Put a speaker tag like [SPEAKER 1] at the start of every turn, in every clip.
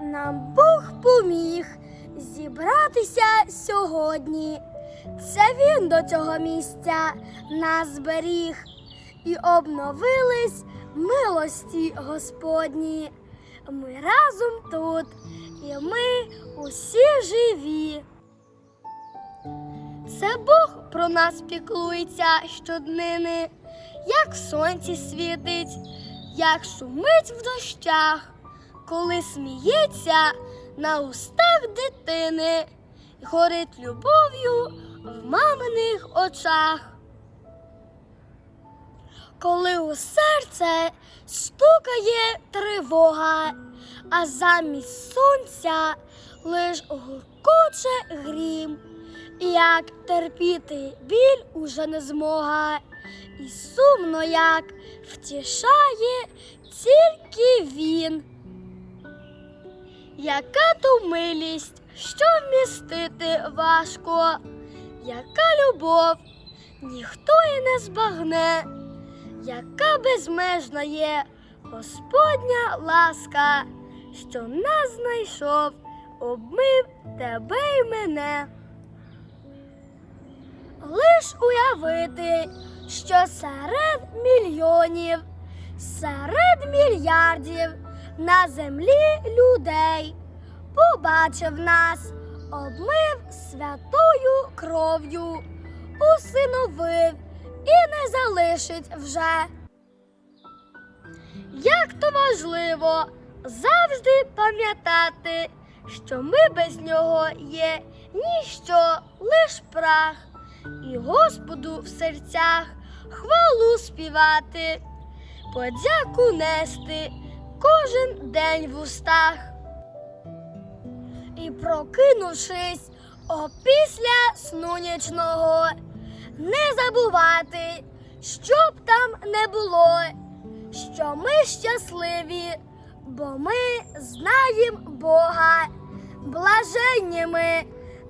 [SPEAKER 1] Нам Бог поміг зібратися сьогодні. Це він до цього місця нас зберіг, і обновились милості Господні. Ми разом тут, і ми усі живі. Це Бог про нас піклується щоднини, як сонце світить, як шумить в дощах, коли сміється на устах дитини, горить любов'ю в маминих очах. Коли у серце стукає тривога, а замість сонця лиш гуркоче грім. Як терпіти біль уже не змога, і сумно як втішає тільки він. Яка то милість, що вмістити важко, яка любов ніхто і не збагне, яка безмежна є Господня ласка, що нас знайшов, обмив тебе й мене. Лиш уявити, що серед мільйонів, серед мільярдів на землі людей. Побачив нас, обмив святою кров'ю, усиновив і не залишить вже. Як то важливо завжди пам'ятати, що ми без нього є ніщо, лиш прах, і Господу в серцях хвалу співати, подяку нести кожен день в устах. І прокинувшись опісля сну нічного, не забувати, що б там не було, що ми щасливі, бо ми знаємо Бога, блаженні ми,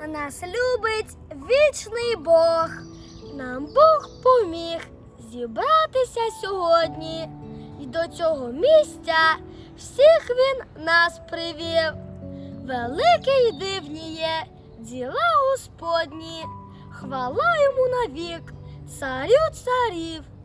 [SPEAKER 1] нас любить вічний Бог. Нам Бог поміг зібратися сьогодні, і до цього місця всіх він нас привів. великі й дивні є діла Господні, хвала йому навік, царю царів.